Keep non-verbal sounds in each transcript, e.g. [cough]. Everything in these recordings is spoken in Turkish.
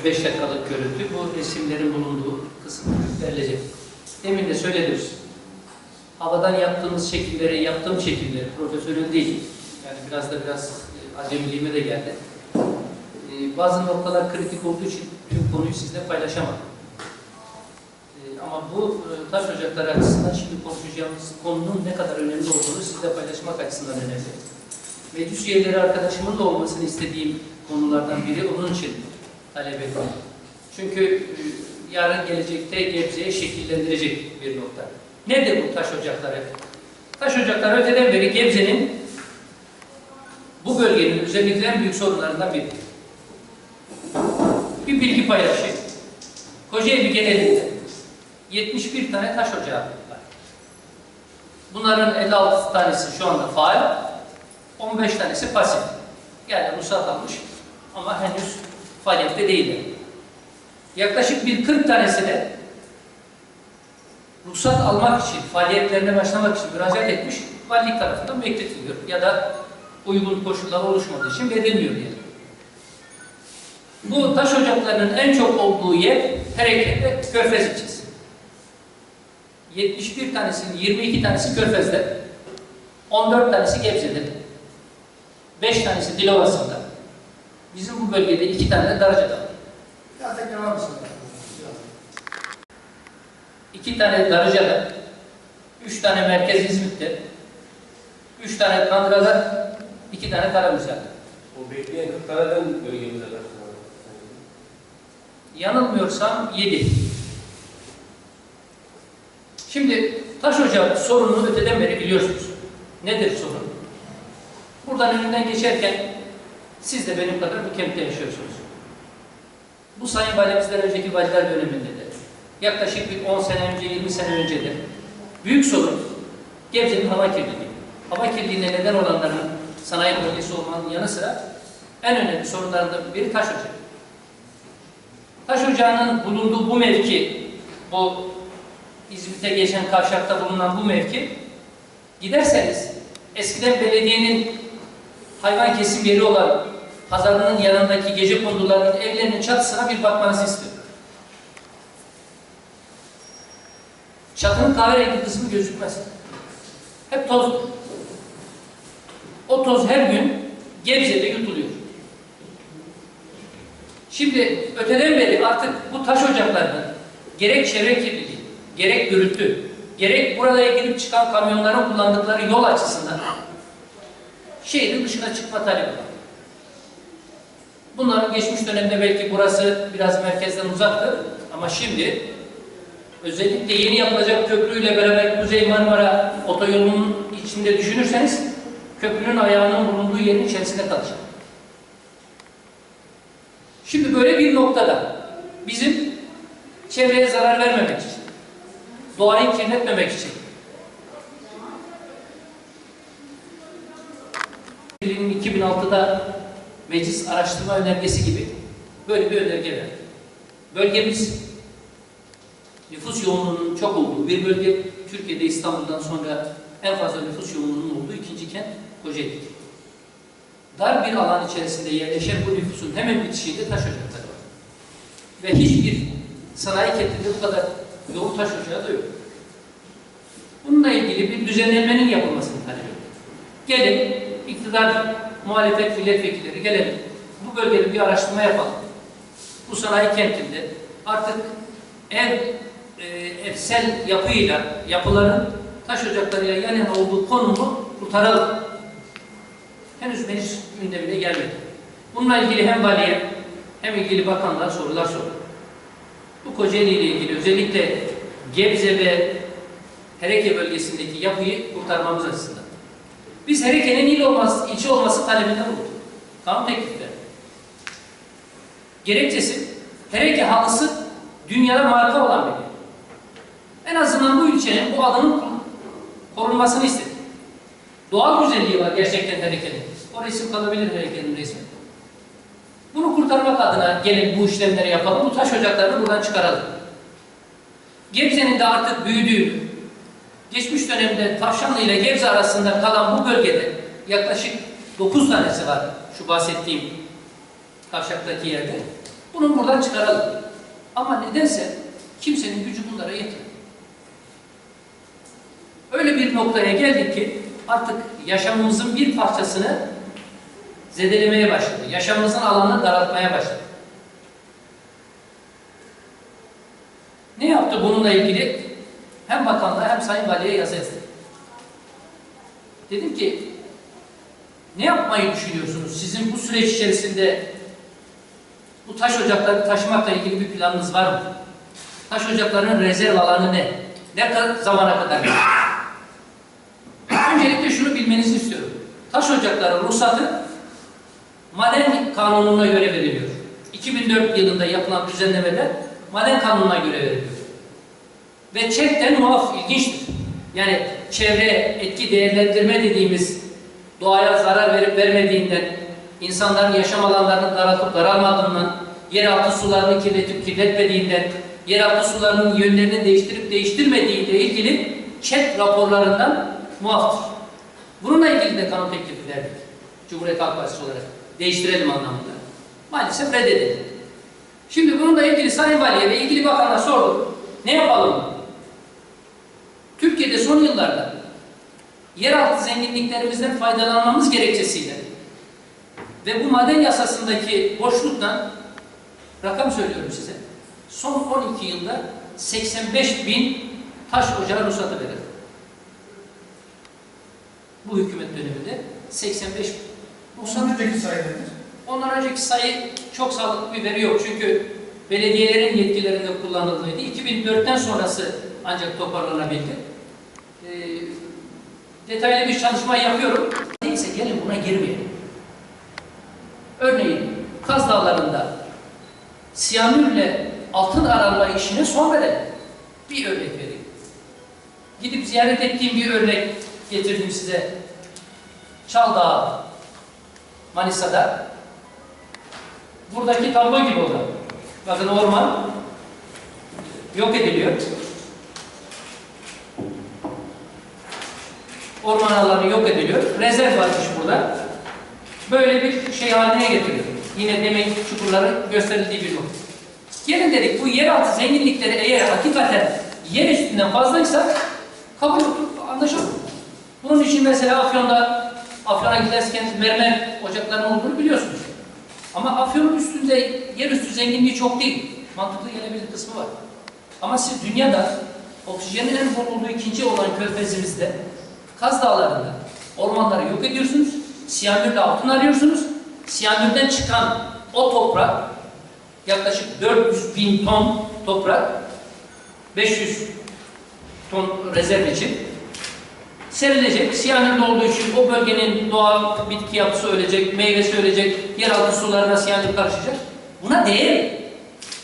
35 dakikalık görüntü. Bu resimlerin bulunduğu kısım verilecek. Demin de söyledim. Havadan yaptığımız şekilleri, yaptığım şekilleri profesyonel değil. Yani biraz da biraz e, acemiliğime de geldi. E, bazı noktalar kritik olduğu için tüm konuyu sizle paylaşamadım. E, ama bu e, taş ocakları açısından şimdi konuşacağımız konunun ne kadar önemli olduğunu sizle paylaşmak açısından önemli. Meclis üyeleri arkadaşımın da olmasını istediğim konulardan biri onun için talep ettim. Çünkü e, yarın gelecekte Gebze'ye şekillendirecek bir nokta. Nedir bu taş ocakları? Taş ocakları öteden beri Gebze'nin bu bölgenin özellikle en büyük sorunlarından biri. Bir bilgi paylaşayım. Kocaeli genelinde 71 tane taş ocağı var. Bunların 56 tanesi şu anda faal, 15 tanesi pasif. Yani ruhsat almış ama henüz faaliyette değiller. Yaklaşık bir 40 tanesi de ruhsat almak için, faaliyetlerine başlamak için müracaat etmiş, valilik tarafından bekletiliyor ya da uygun koşullar oluşmadığı için verilmiyor diye. Bu taş ocaklarının en çok olduğu yer Hereke ve Körfez ilçesi. 71 tanesinin 22 tanesi Körfez'de, 14 tanesi Gebze'de, 5 tanesi Dilovası'nda. Bizim bu bölgede 2 tane de Darıca'da var. Ya tekrar mısın? 2 tane Darıca'da, 3 tane Merkez İzmit'te, 3 tane Kandıra'da, 2 tane Karamürsel'de. O bekleyen Kırklareli'den bölgemize. Yanılmıyorsam 7. Şimdi taş ocağı sorununu öteden beri biliyorsunuz. Nedir sorun? Buradan önünden geçerken siz de benim kadar bu kentte yaşıyorsunuz. Bu sayın valimizden önceki valiler döneminde de yaklaşık bir 10 sene önce, 20 sene önce de büyük sorun Gebze'nin hava kirliliği. Hava kirliliğine neden olanların sanayi bölgesi olmanın yanı sıra en önemli sorunlarından biri taş ocağı. Taş ocağının bulunduğu bu mevki, bu İzmit'e geçen kavşakta bulunan bu mevki, giderseniz eskiden belediyenin hayvan kesim yeri olan pazarının yanındaki gece kondularının evlerinin çatısına bir bakmanızı istiyorum. Çatının kahverengi kısmı gözükmez. Hep toz. O toz her gün Gebze'de yutuluyor. Şimdi öteden beri artık bu taş ocaklarının gerek çevre kirliliği, gerek gürültü, gerek buraya girip çıkan kamyonların kullandıkları yol açısından şehrin dışına çıkma talebi var. Bunların geçmiş dönemde belki burası biraz merkezden uzaktır ama şimdi özellikle yeni yapılacak köprüyle beraber Kuzey Marmara otoyolunun içinde düşünürseniz köprünün ayağının bulunduğu yerin içerisinde kalacak. Şimdi böyle bir noktada bizim çevreye zarar vermemek için, doğayı kirletmemek için 2006'da meclis araştırma önergesi gibi böyle bir önerge verdi. Bölgemiz nüfus yoğunluğunun çok olduğu bir bölge. Türkiye'de İstanbul'dan sonra en fazla nüfus yoğunluğunun olduğu ikinci kent Kocaeli. Dar bir alan içerisinde yerleşen bu nüfusun hemen bitişiğinde taş ocakları var. Ve hiçbir sanayi kentinde bu kadar yoğun taş ocağı da yok. Bununla ilgili bir düzenlemenin yapılmasını talep ediyor. Gelin, iktidar, muhalefet milletvekilleri gelelim. Bu bölgede bir araştırma yapalım. Bu sanayi kentinde artık ev, e, evsel yapıyla, yapıların taş ocaklarıyla yan yana olduğu konumu kurtaralım. Henüz meclis gündemine gelmedi. Bununla ilgili hem valiye hem ilgili bakanlığa sorular sordu. Bu Kocaeli ile ilgili özellikle Gebze ve Hereke bölgesindeki yapıyı kurtarmamız açısından. Biz Hereke'nin il olması, ilçe olması talebinde bulunduk. Kanun teklifleri. Gerekçesi Hereke halısı dünyada marka olan bir. En azından bu ilçenin bu adının korunmasını istedik. Doğal güzelliği var gerçekten Hereke'nin. O resim kalabilir Hereke'nin resmi. Bunu kurtarmak adına gelin bu işlemleri yapalım. Bu taş ocaklarını buradan çıkaralım. Gebze'nin de artık büyüdüğünü, geçmiş dönemde Tavşanlı ile Gebze arasında kalan bu bölgede yaklaşık 9 tanesi var şu bahsettiğim kavşaktaki yerde. Bunu buradan çıkaralım. Ama nedense kimsenin gücü bunlara yetmiyor. Öyle bir noktaya geldik ki artık yaşamımızın bir parçasını zedelemeye başladı. Yaşamımızın alanını daraltmaya başladı. Ne yaptı bununla ilgili? Hem bakanlığa hem Sayın Vali'ye yazı. Dedim ki ne yapmayı düşünüyorsunuz? Sizin bu süreç içerisinde bu taş ocakları taşımakla ilgili bir planınız var mı? Taş ocaklarının rezerv alanı ne? Ne kadar zamana kadar? Öncelikle şunu bilmenizi istiyorum. Taş ocakları ruhsatı maden kanununa göre veriliyor. 2004 yılında yapılan düzenlemede maden kanununa göre veriliyor. Ve çekten muaf, ilginçtir. Yani çevre etki değerlendirme dediğimiz doğaya zarar verip vermediğinden, insanların yaşam alanlarını daraltıp daralmadığından, yeraltı sularını kirletip kirletmediğinden, yeraltı sularının yönlerini değiştirip değiştirmediğiyle ilgili ÇED raporlarından muaftır. Bununla ilgili de kanun teklifi verdik. Cumhuriyet Halk Partisi olarak. Değiştirelim anlamında. Maalesef reddedildi. Şimdi bununla ilgili Sayın Vali'ye ve ilgili bakana sorduk. Ne yapalım? Türkiye'de son yıllarda yeraltı zenginliklerimizden faydalanmamız gerekçesiyle ve bu maden yasasındaki boşluktan rakam söylüyorum size. Son 12 yılda 85 bin taş ocağı ruhsatı verildi. Bu hükümet döneminde 85 bin. Ondan önceki sayı nedir? Ondan önceki sayı çok sağlıklı bir veri yok. Çünkü belediyelerin yetkilerinde kullanıldığıydı. 2004'ten sonrası ancak toparlanabildi. Ee, detaylı bir çalışma yapıyorum. Neyse gelin buna girmeyelim. Örneğin Kaz Dağları'nda siyanürle altın arama işine son verelim. Bir örnek vereyim. Gidip ziyaret ettiğim bir örnek getirdim size. Çaldağ, Manisa'da. Buradaki tablo gibi o da. Bakın orman yok ediliyor. Orman alanı yok ediliyor. Rezerv varmış burada. Böyle bir şey haline getiriyor. Yine demek çukurların gösterildiği bir nokta. Gelin dedik bu yeraltı zenginlikleri eğer hakikaten yer üstünden fazlaysa kabul anlaşalım. Bunun için mesela Afyon'da Afyon'a giderken mermer ocaklarının olduğunu biliyorsunuz. Ama Afyon'un üstünde yerüstü zenginliği çok değil. Mantıklı gelebilir kısmı var. Ama siz dünyada oksijenin en bol olduğu ikinci olan körfezimizde Kaz Dağları'nda ormanları yok ediyorsunuz. Siyanürle altın arıyorsunuz. Siyanürden çıkan o toprak yaklaşık 400 bin ton toprak 500 ton rezerv için serilecek. Siyanürde olduğu için o bölgenin doğal bitki yapısı ölecek, meyvesi ölecek, yeraltı sularına siyanür karışacak. Buna değer.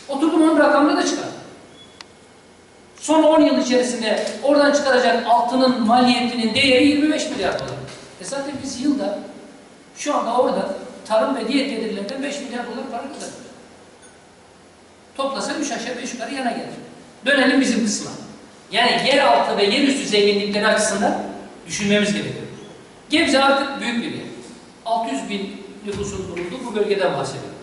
Oturdum onun rakamını da çıkar. Son 10 yıl içerisinde oradan çıkaracak altının maliyetinin değeri 25 milyar dolar. E zaten biz yılda şu anda orada tarım ve diyet gelirlerinden 5 milyar dolar para kazanıyoruz. Toplasa 3 aşağı 5 yukarı yana gelir. Dönelim bizim kısma. Yani yeraltı ve yerüstü zenginlikleri açısından düşünmemiz gerekiyor. Gebze artık büyük bir yer. 600 bin nüfusun bulunduğu bu bölgeden bahsediyor.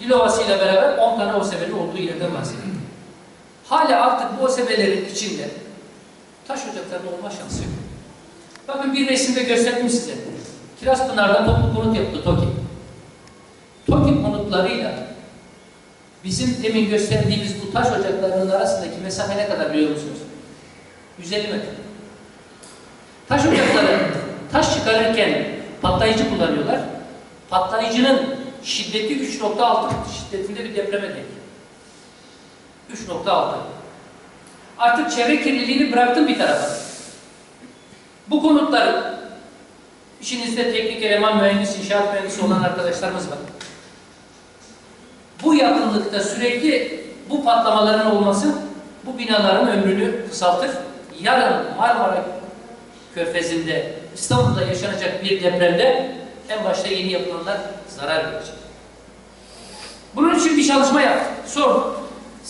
Dilovası ile beraber 10 tane OSB'nin olduğu yerden bahsediyor. Hala artık bu OSB'lerin içinde taş ocaklarının olma şansı yok. Bakın bir resimde gösterdim size. Kirazpınar'da toplu konut yaptı TOKİ. TOKİ konutlarıyla bizim demin gösterdiğimiz bu taş ocaklarının arasındaki mesafe ne kadar biliyor musunuz? 150 metre. Taş ocakları taş çıkarırken patlayıcı kullanıyorlar. Patlayıcının şiddeti 3.6 şiddetinde bir depreme denk. 3.6. Artık çevre kirliliğini bıraktım bir tarafa. Bu konutlar işinizde teknik eleman mühendisi, inşaat mühendisi olan arkadaşlarımız var. Bu yakınlıkta sürekli bu patlamaların olması bu binaların ömrünü kısaltır. Yarın Marmara Körfezi'nde İstanbul'da yaşanacak bir depremde en başta yeni yapılanlar zarar görecek. Bunun için bir çalışma yaptık. Sorduk.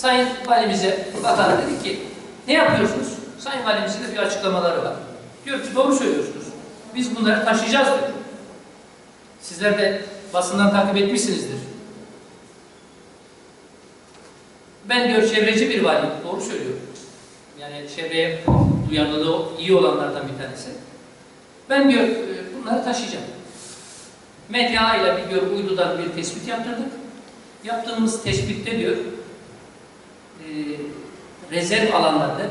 Sayın Valimize, bakana dedik ki ne yapıyorsunuz? Sayın Valimizin de bir açıklamaları var. Diyor ki doğru söylüyorsunuz. Biz bunları taşıyacağız diyor. Sizler de basından takip etmişsinizdir. Ben diyor çevreci bir valiyim. Doğru söylüyor. Yani çevreye duyarlılığı iyi olanlardan bir tanesi. Ben diyor e, bunları taşıyacağım. Medya ile bir diyor uydudan bir tespit yaptırdık. Yaptığımız tespitte diyor rezerv alanlarını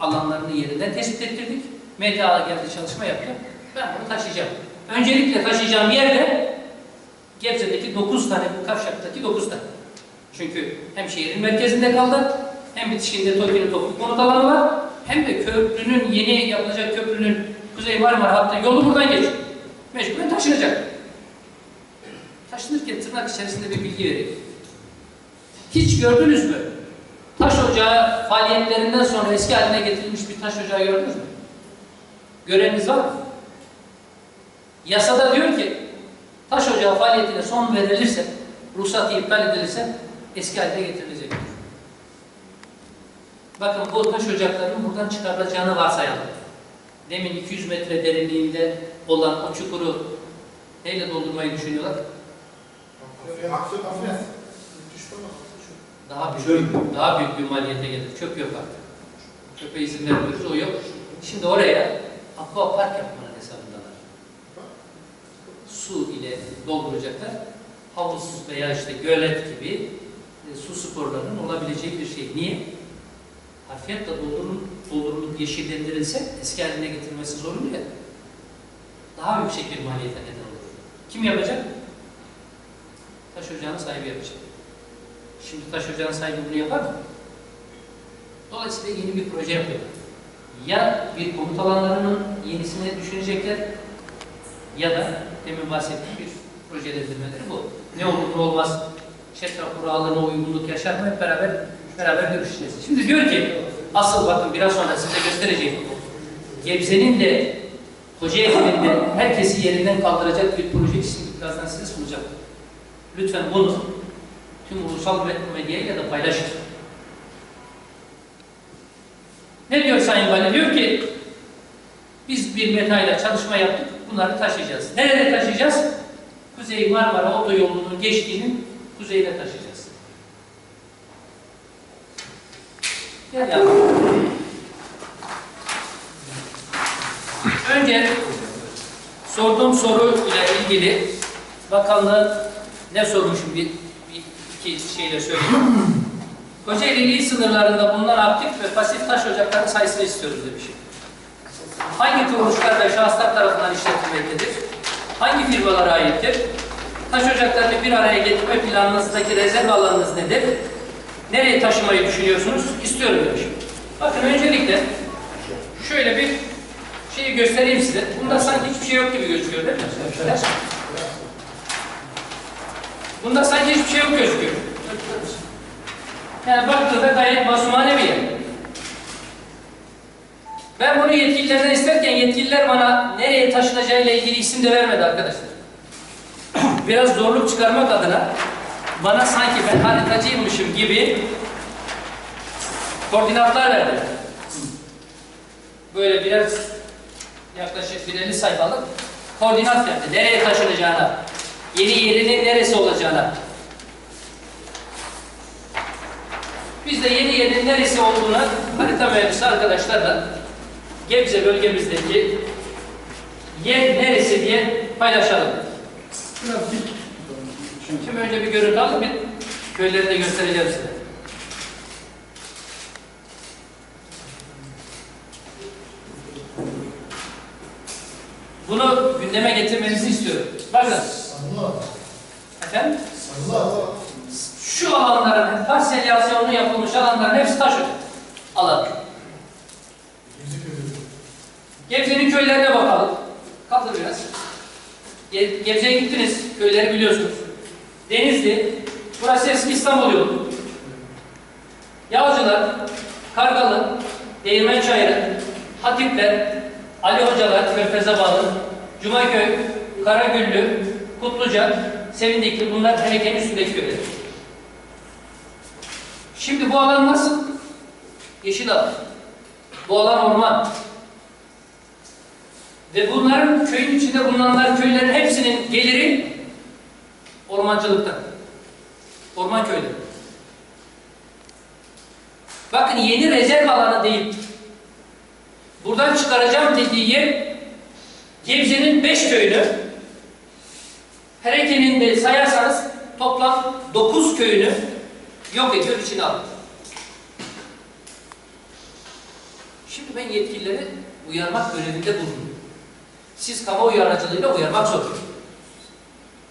alanlarını yerinden tespit ettirdik. Medya geldi çalışma yaptı. Ben bunu taşıyacağım. Öncelikle taşıyacağım yerde Gebze'deki 9 tane, bu kavşaktaki 9 tane. Çünkü hem şehrin merkezinde kaldı, hem bitişinde TOKİ'nin toplu konut alanı var, hem de köprünün, yeni yapılacak köprünün Kuzey Marmara hattı yolu buradan geçiyor. Mecburen taşınacak. Taşınırken tırnak içerisinde bir bilgi vereyim. Hiç gördünüz mü? Taş ocağı faaliyetlerinden sonra eski haline getirilmiş bir taş ocağı gördünüz mü? Göreniniz var mı? Yasada diyor ki taş ocağı faaliyetine son verilirse, ruhsatı iptal edilirse eski haline getirilecektir. Bakın bu taş ocaklarının buradan çıkarılacağını varsayalım. Demin 200 metre derinliğinde olan o çukuru neyle doldurmayı düşünüyorlar? Aksiyon afiyet. Daha büyük, daha büyük bir maliyete gelir. Çöp yok artık. Çöpe izin vermiyoruz, o yok. Şimdi oraya aqua park yapmanın hesabındalar. Su ile dolduracaklar. Havuz veya işte gölet gibi e, su sporlarının olabileceği bir şey. Niye? Harfiyetle doldurulup, doldurulup yeşillendirilse eski haline getirmesi zorunlu ya. Daha yüksek bir maliyete neden olur. Kim yapacak? Taş ocağının sahibi yapacak. Şimdi taş ocağının sahibi bunu yapar mı? Dolayısıyla yeni bir proje yapıyor. Ya bir komut alanlarının yenisini düşünecekler ya da demin bahsettiğim bir projelendirmeleri bu. Ne olur ne olmaz çetra kurallarına uygunluk yaşar mı hep beraber beraber görüşeceğiz. Şimdi diyor ki asıl bakın biraz sonra size göstereceğim. Gebze'nin de Kocaeli'nin de herkesi yerinden kaldıracak bir proje şimdi birazdan size sunacağım. Lütfen bunu tüm ulusal medyayla da paylaşın. Ne diyor Sayın Vali? Diyor ki biz bir metayla çalışma yaptık, bunları taşıyacağız. Nereye taşıyacağız? Kuzey Marmara Otoyolu'nun geçtiğinin kuzeyine taşıyacağız. Gel ya. Önce sorduğum soru ile ilgili bakanlığın ne sormuşum bir iki şeyle söyleyeyim. [clears throat] Kocaeli sınırlarında bulunan aktif ve pasif taş ocakları sayısını istiyoruz demişim. Hangi kuruluşlar ve şahıslar tarafından işletilmektedir? Hangi firmalara aittir? Taş ocaklarını bir araya getirme planınızdaki rezerv alanınız nedir? Nereye taşımayı düşünüyorsunuz? İstiyorum demişim. Bakın öncelikle şöyle bir şeyi göstereyim size. Bunda sanki hiçbir şey yok gibi gözüküyor değil mi? Bunda sanki hiçbir şey yok gözüküyor. Yani baktığında gayet masumane bir yer. Ben bunu yetkililerden isterken yetkililer bana nereye taşınacağıyla ilgili isim de vermedi arkadaşlar. [clears throat] Biraz zorluk çıkarmak adına bana sanki ben haritacıymışım gibi koordinatlar verdi. Böyle birer yaklaşık bir 50 sayfalık koordinat verdi. Nereye taşınacağına, yeni yerinin neresi olacağına. Biz de yeni yerin neresi olduğunu harita mühendisi arkadaşlarla Gebze bölgemizdeki yer neresi diye paylaşalım. Şimdi önce bir görüntü alıp bir köyleri de göstereceğim size. Bunu gündeme getirmenizi istiyorum. Bakın. Allah. Efendim? Şu alanların parselizasyonu yapılmış alanların hepsi taş ocak alan. Gebze'nin köylerine bakalım. Kaldır biraz. Ge- Gebze'ye gittiniz. Köyleri biliyorsunuz. Denizli. Burası eski İstanbul yolu. Yağcılar, Kargalı, Değirmençayırı, Hatipler, Ali Hocalar, Körfez'e bağlı, Cumaköy, Karagüllü, Kutluca, Sevindikli bunlar Heneke'nin üstündeki köyler. Şimdi bu alan nasıl? Yeşil alan. Bu alan orman. Ve bunların köyün içinde bulunanlar köylerin hepsinin geliri ormancılıktan. Orman köyleri. Bakın yeni rezerv alanı değil. Buradan çıkaracağım dediği yer Gebze'nin beş köyünü Hereke'nin de sayarsanız toplam 9 köyünü yok ediyor içine alıyor. Şimdi ben yetkilileri uyarmak görevinde bulunuyorum. Siz kamuoyu aracılığıyla uyarmak zorundasınız.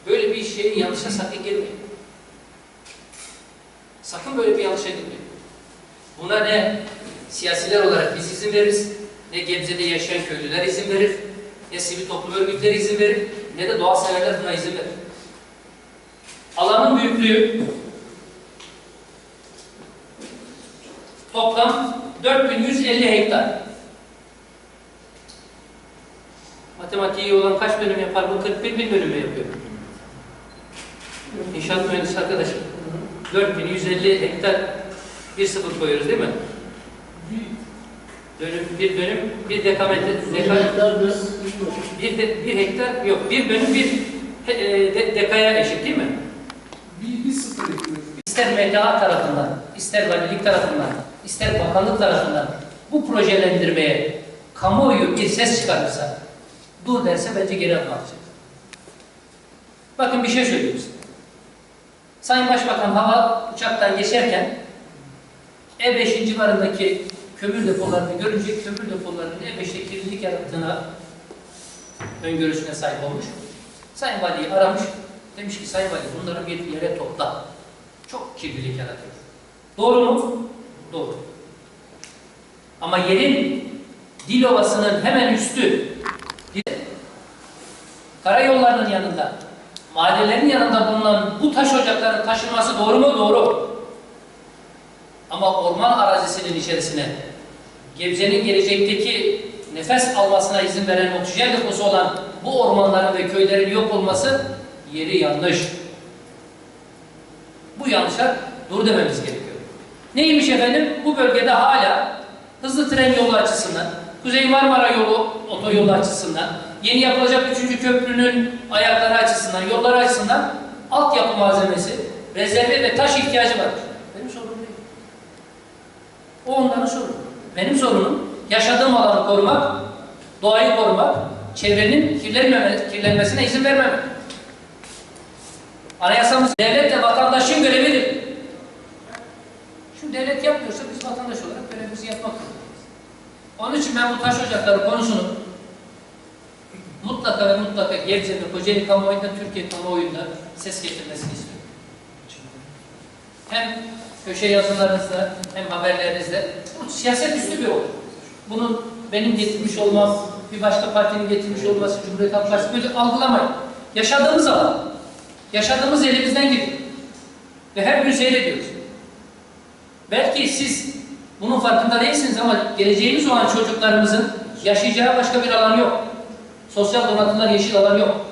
Böyle bir şeye yanlışa sakın girmeyin. Sakın böyle bir yanlışa girmeyin. Buna ne siyasiler olarak biz izin veririz, ne Gebze'de yaşayan köylüler izin verir, ne sivil toplum örgütleri izin verir, ne de doğa severler buna izin verir. Alanın büyüklüğü toplam 4150 hektar. Matematiği olan kaç bölüm yapar bu? 41 bin bölümü yapıyor. İnşaat mühendisi arkadaşım. 4150 hektar bir sıfır koyuyoruz değil mi? Dönüm, bir dönüm, bir dekametre, deka, bir, de, bir hektar, yok bir dönüm bir e, de, dekaya eşit değil mi? Bir, bir sıfır. İster MTA tarafından, ister valilik tarafından, ister bakanlık tarafından bu projelendirmeye kamuoyu bir ses çıkarırsa, dur derse bence geri adım atacak. Bakın bir şey söyleyeyim size. Sayın Başbakan hava uçaktan geçerken E5'in civarındaki kömür depolarını görünce kömür depolarının E5'te kirlilik yarattığına öngörüsüne sahip olmuş. Sayın Vali'yi aramış. Demiş ki Sayın Vali bunları bir yere topla. Çok kirlilik yaratıyor. Doğru mu? Doğru. Ama yerin Dilovası'nın hemen üstü karayollarının yanında mahallenin yanında bulunan bu taş ocaklarının taşınması doğru mu? Doğru. Ama orman arazisinin içerisine Gebze'nin gelecekteki nefes almasına izin veren oksijen deposu olan bu ormanların ve köylerin yok olması yeri yanlış. Bu yanlışa dur dememiz gerekiyor. Neymiş efendim? Bu bölgede hala hızlı tren yolu açısından, Kuzey Marmara yolu otoyolu açısından, yeni yapılacak 3. köprünün ayakları açısından, yolları açısından altyapı malzemesi, rezerve ve taş ihtiyacı var. Benim sorunum değil. O onların sorunu. Benim sorunum yaşadığım alanı korumak, doğayı korumak, çevrenin kirlenmesine izin vermemek. Anayasamız devlet ve vatandaşın görevidir. Şu devlet yapmıyorsa biz vatandaş olarak görevimizi yapmak zorundayız. Onun için ben bu taş ocakları konusunu mutlaka ve mutlaka Gebze'de, Kocaeli kamuoyunda, Türkiye kamuoyunda ses getirmesini istiyorum. Hem köşe yazılarınızda hem haberlerinizde bu siyaset üstü bir olay. Bunu benim getirmiş olmam, bir başka partinin getirmiş olması, Cumhuriyet Halk Partisi böyle algılamayın. Yaşadığımız alan, yaşadığımız elimizden geliyor. Ve her gün seyrediyoruz. Belki siz bunun farkında değilsiniz ama geleceğimiz olan çocuklarımızın yaşayacağı başka bir alan yok. Sosyal donatılar, yeşil alan yok.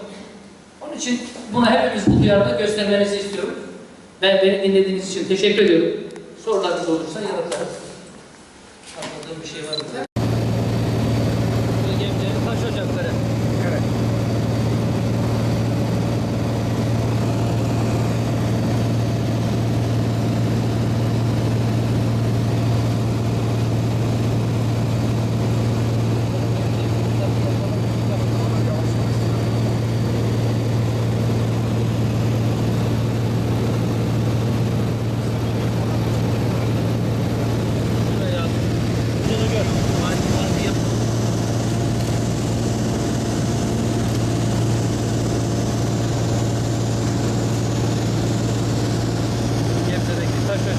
Onun için buna hepimiz bu duyarlılık göstermenizi istiyorum. Ben beni dinlediğiniz için teşekkür ediyorum. Sorularınız olursa yanıtlarım. Anladığım bir şey var mı? Bölgemde taş ocakları. Evet.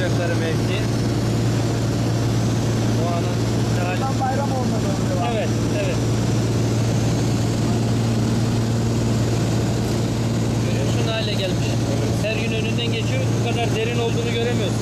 Ocakları mevki. Doğanın. Tam bayram olmadı önce var. Evet, evet. Görüyorsun hale gelmiş. Her gün önünden geçiyoruz, bu kadar derin olduğunu göremiyoruz.